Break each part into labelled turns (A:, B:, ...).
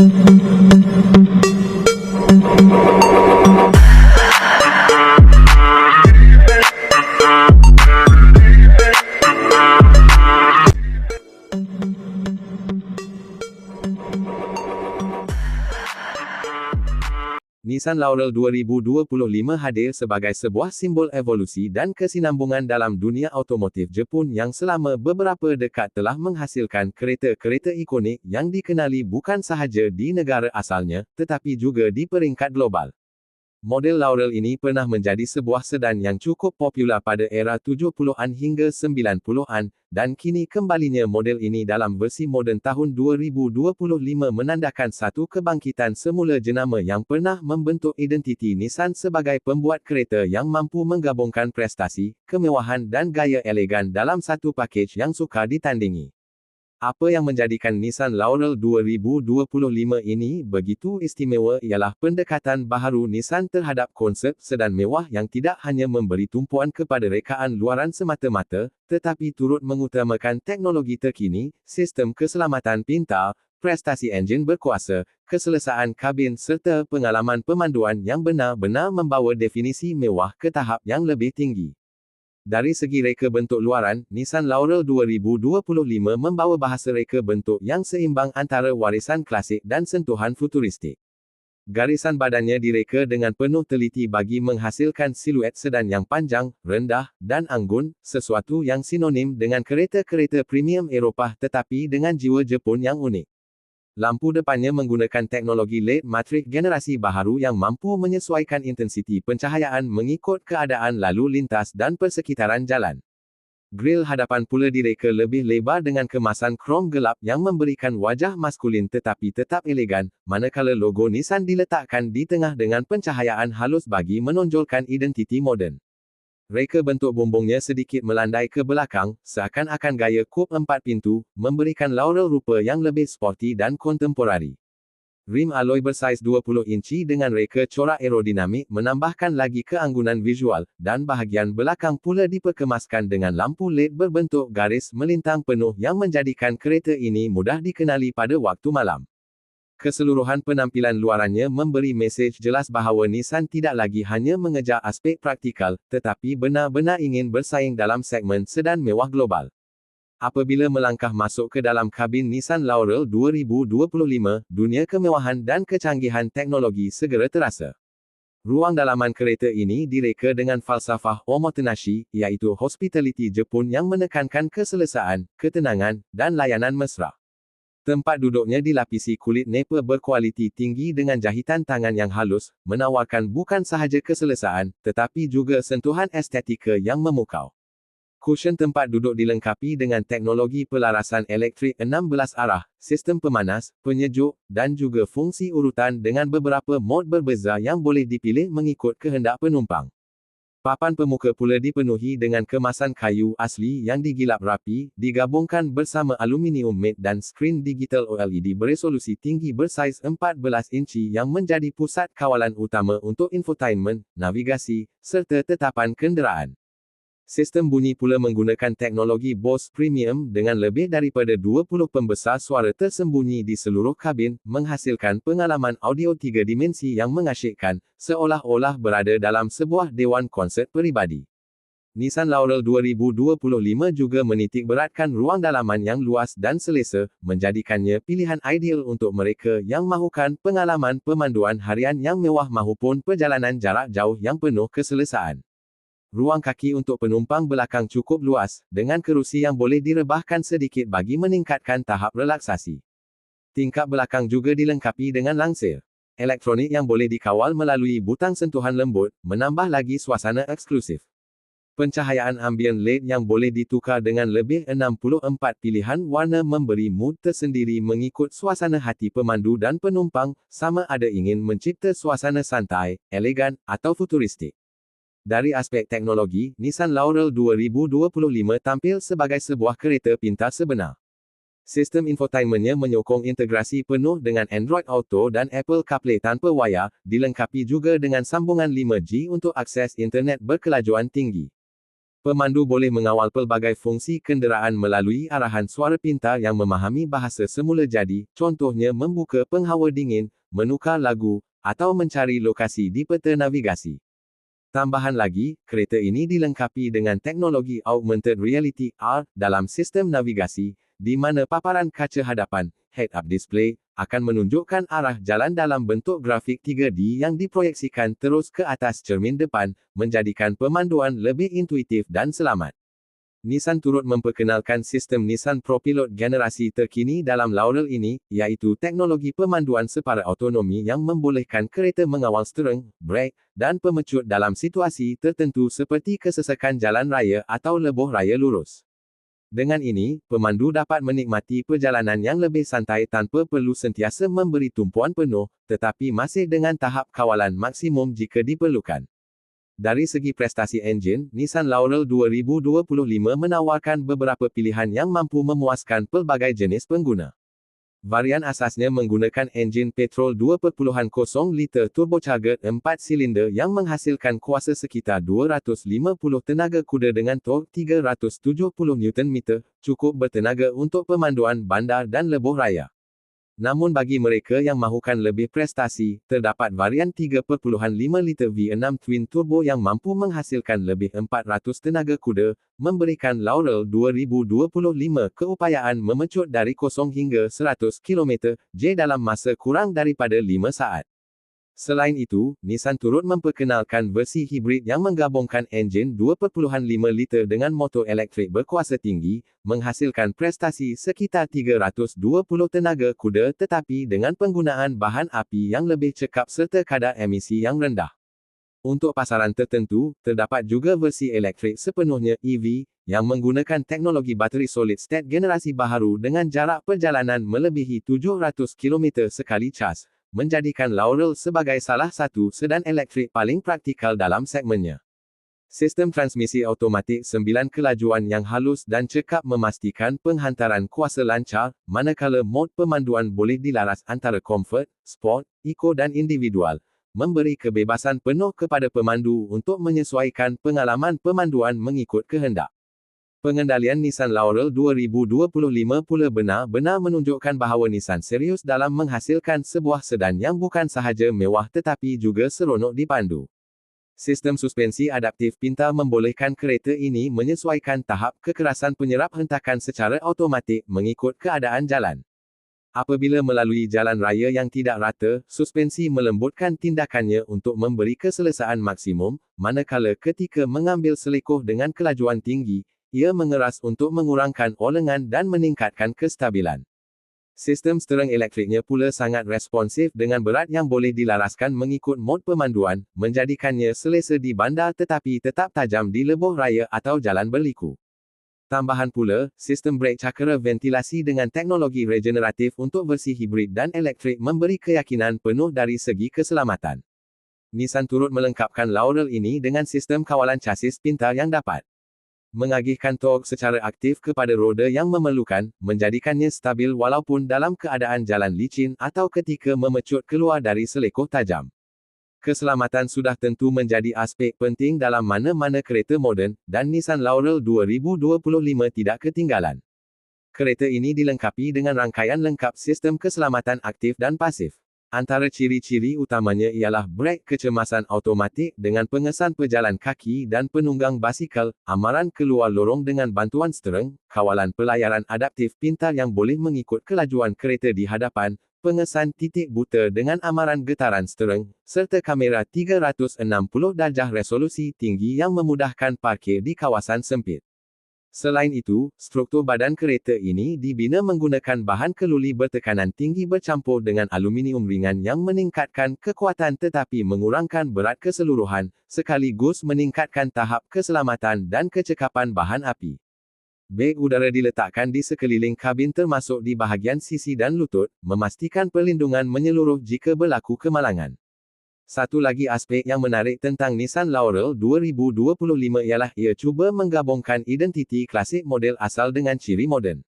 A: Thank you. Nissan Laurel 2025 hadir sebagai sebuah simbol evolusi dan kesinambungan dalam dunia automotif Jepun yang selama beberapa dekad telah menghasilkan kereta-kereta ikonik yang dikenali bukan sahaja di negara asalnya, tetapi juga di peringkat global. Model Laurel ini pernah menjadi sebuah sedan yang cukup popular pada era 70-an hingga 90-an, dan kini kembalinya model ini dalam versi moden tahun 2025 menandakan satu kebangkitan semula jenama yang pernah membentuk identiti Nissan sebagai pembuat kereta yang mampu menggabungkan prestasi, kemewahan dan gaya elegan dalam satu pakej yang sukar ditandingi. Apa yang menjadikan Nissan Laurel 2025 ini begitu istimewa ialah pendekatan baharu Nissan terhadap konsep sedan mewah yang tidak hanya memberi tumpuan kepada rekaan luaran semata-mata, tetapi turut mengutamakan teknologi terkini, sistem keselamatan pintar, prestasi enjin berkuasa, keselesaan kabin serta pengalaman pemanduan yang benar-benar membawa definisi mewah ke tahap yang lebih tinggi. Dari segi reka bentuk luaran, Nissan Laurel 2025 membawa bahasa reka bentuk yang seimbang antara warisan klasik dan sentuhan futuristik. Garisan badannya direka dengan penuh teliti bagi menghasilkan siluet sedan yang panjang, rendah, dan anggun, sesuatu yang sinonim dengan kereta-kereta premium Eropah tetapi dengan jiwa Jepun yang unik. Lampu depannya menggunakan teknologi LED matrik generasi baharu yang mampu menyesuaikan intensiti pencahayaan mengikut keadaan lalu lintas dan persekitaran jalan. Grill hadapan pula direka lebih lebar dengan kemasan krom gelap yang memberikan wajah maskulin tetapi tetap elegan, manakala logo Nissan diletakkan di tengah dengan pencahayaan halus bagi menonjolkan identiti moden. Reka bentuk bumbungnya sedikit melandai ke belakang, seakan-akan gaya coupe empat pintu, memberikan Laurel rupa yang lebih sporty dan kontemporari. Rim alloy bersaiz 20 inci dengan reka corak aerodinamik menambahkan lagi keanggunan visual, dan bahagian belakang pula diperkemaskan dengan lampu LED berbentuk garis melintang penuh yang menjadikan kereta ini mudah dikenali pada waktu malam. Keseluruhan penampilan luarannya memberi mesej jelas bahawa Nissan tidak lagi hanya mengejar aspek praktikal, tetapi benar-benar ingin bersaing dalam segmen sedan mewah global. Apabila melangkah masuk ke dalam kabin Nissan Laurel 2025, dunia kemewahan dan kecanggihan teknologi segera terasa. Ruang dalaman kereta ini direka dengan falsafah omotenashi, iaitu hospitality Jepun yang menekankan keselesaan, ketenangan, dan layanan mesra. Tempat duduknya dilapisi kulit nepa berkualiti tinggi dengan jahitan tangan yang halus, menawarkan bukan sahaja keselesaan, tetapi juga sentuhan estetika yang memukau. Cushion tempat duduk dilengkapi dengan teknologi pelarasan elektrik 16 arah, sistem pemanas, penyejuk, dan juga fungsi urutan dengan beberapa mod berbeza yang boleh dipilih mengikut kehendak penumpang. Papan pemuka pula dipenuhi dengan kemasan kayu asli yang digilap rapi, digabungkan bersama aluminium matte dan skrin digital OLED beresolusi tinggi bersaiz 14 inci yang menjadi pusat kawalan utama untuk infotainment, navigasi, serta tetapan kenderaan. Sistem bunyi pula menggunakan teknologi Bose Premium dengan lebih daripada 20 pembesar suara tersembunyi di seluruh kabin, menghasilkan pengalaman audio tiga dimensi yang mengasyikkan, seolah-olah berada dalam sebuah dewan konsert peribadi. Nissan Laurel 2025 juga menitik beratkan ruang dalaman yang luas dan selesa, menjadikannya pilihan ideal untuk mereka yang mahukan pengalaman pemanduan harian yang mewah mahupun perjalanan jarak jauh yang penuh keselesaan. Ruang kaki untuk penumpang belakang cukup luas, dengan kerusi yang boleh direbahkan sedikit bagi meningkatkan tahap relaksasi. Tingkap belakang juga dilengkapi dengan langsir. Elektronik yang boleh dikawal melalui butang sentuhan lembut, menambah lagi suasana eksklusif. Pencahayaan ambien LED yang boleh ditukar dengan lebih 64 pilihan warna memberi mood tersendiri mengikut suasana hati pemandu dan penumpang, sama ada ingin mencipta suasana santai, elegan, atau futuristik. Dari aspek teknologi, Nissan Laurel 2025 tampil sebagai sebuah kereta pintar sebenar. Sistem infotainmentnya menyokong integrasi penuh dengan Android Auto dan Apple CarPlay tanpa wayar, dilengkapi juga dengan sambungan 5G untuk akses internet berkelajuan tinggi. Pemandu boleh mengawal pelbagai fungsi kenderaan melalui arahan suara pintar yang memahami bahasa semula jadi, contohnya membuka penghawa dingin, menukar lagu, atau mencari lokasi di peta navigasi. Tambahan lagi, kereta ini dilengkapi dengan teknologi augmented reality (AR) dalam sistem navigasi, di mana paparan kaca hadapan, head-up display, akan menunjukkan arah jalan dalam bentuk grafik 3D yang diproyeksikan terus ke atas cermin depan, menjadikan pemanduan lebih intuitif dan selamat. Nissan turut memperkenalkan sistem Nissan ProPilot generasi terkini dalam Laurel ini, iaitu teknologi pemanduan separa autonomi yang membolehkan kereta mengawal stereng, brake, dan pemecut dalam situasi tertentu seperti kesesakan jalan raya atau lebuh raya lurus. Dengan ini, pemandu dapat menikmati perjalanan yang lebih santai tanpa perlu sentiasa memberi tumpuan penuh, tetapi masih dengan tahap kawalan maksimum jika diperlukan. Dari segi prestasi enjin, Nissan Laurel 2025 menawarkan beberapa pilihan yang mampu memuaskan pelbagai jenis pengguna. Varian asasnya menggunakan enjin petrol 2.0 liter turbocharged 4 silinder yang menghasilkan kuasa sekitar 250 tenaga kuda dengan torque 370 Nm, cukup bertenaga untuk pemanduan bandar dan lebuh raya. Namun bagi mereka yang mahukan lebih prestasi, terdapat varian 3.5 liter V6 twin turbo yang mampu menghasilkan lebih 400 tenaga kuda, memberikan Laurel 2025 keupayaan memecut dari 0 hingga 100 km/j dalam masa kurang daripada 5 saat. Selain itu, Nissan turut memperkenalkan versi hibrid yang menggabungkan enjin 2.5 liter dengan motor elektrik berkuasa tinggi, menghasilkan prestasi sekitar 320 tenaga kuda tetapi dengan penggunaan bahan api yang lebih cekap serta kadar emisi yang rendah. Untuk pasaran tertentu, terdapat juga versi elektrik sepenuhnya EV, yang menggunakan teknologi bateri solid state generasi baharu dengan jarak perjalanan melebihi 700 km sekali cas, menjadikan Laurel sebagai salah satu sedan elektrik paling praktikal dalam segmennya. Sistem transmisi automatik 9 kelajuan yang halus dan cekap memastikan penghantaran kuasa lancar, manakala mod pemanduan boleh dilaras antara comfort, sport, eco dan individual, memberi kebebasan penuh kepada pemandu untuk menyesuaikan pengalaman pemanduan mengikut kehendak. Pengendalian Nissan Laurel 2025 pula benar-benar menunjukkan bahawa Nissan serius dalam menghasilkan sebuah sedan yang bukan sahaja mewah tetapi juga seronok dipandu. Sistem suspensi adaptif pintar membolehkan kereta ini menyesuaikan tahap kekerasan penyerap hentakan secara automatik mengikut keadaan jalan. Apabila melalui jalan raya yang tidak rata, suspensi melembutkan tindakannya untuk memberi keselesaan maksimum, manakala ketika mengambil selekoh dengan kelajuan tinggi, ia mengeras untuk mengurangkan olengan dan meningkatkan kestabilan. Sistem stereng elektriknya pula sangat responsif dengan berat yang boleh dilaraskan mengikut mod pemanduan, menjadikannya selesa di bandar tetapi tetap tajam di lebuh raya atau jalan berliku. Tambahan pula, sistem brake cakera ventilasi dengan teknologi regeneratif untuk versi hibrid dan elektrik memberi keyakinan penuh dari segi keselamatan. Nissan turut melengkapkan Laurel ini dengan sistem kawalan chassis pintar yang dapat mengagihkan torque secara aktif kepada roda yang memerlukan, menjadikannya stabil walaupun dalam keadaan jalan licin atau ketika memecut keluar dari selekoh tajam. Keselamatan sudah tentu menjadi aspek penting dalam mana-mana kereta moden, dan Nissan Laurel 2025 tidak ketinggalan. Kereta ini dilengkapi dengan rangkaian lengkap sistem keselamatan aktif dan pasif. Antara ciri-ciri utamanya ialah brek kecemasan automatik dengan pengesan pejalan kaki dan penunggang basikal, amaran keluar lorong dengan bantuan stereng, kawalan pelayaran adaptif pintar yang boleh mengikut kelajuan kereta di hadapan, pengesan titik buta dengan amaran getaran stereng, serta kamera 360 darjah resolusi tinggi yang memudahkan parkir di kawasan sempit. Selain itu, struktur badan kereta ini dibina menggunakan bahan keluli bertekanan tinggi bercampur dengan aluminium ringan yang meningkatkan kekuatan tetapi mengurangkan berat keseluruhan, sekaligus meningkatkan tahap keselamatan dan kecekapan bahan api. Beg udara diletakkan di sekeliling kabin termasuk di bahagian sisi dan lutut, memastikan perlindungan menyeluruh jika berlaku kemalangan. Satu lagi aspek yang menarik tentang Nissan Laurel 2025 ialah ia cuba menggabungkan identiti klasik model asal dengan ciri moden.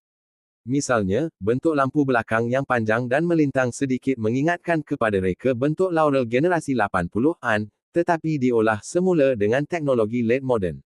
A: Misalnya, bentuk lampu belakang yang panjang dan melintang sedikit mengingatkan kepada reka bentuk Laurel generasi 80-an, tetapi diolah semula dengan teknologi LED moden.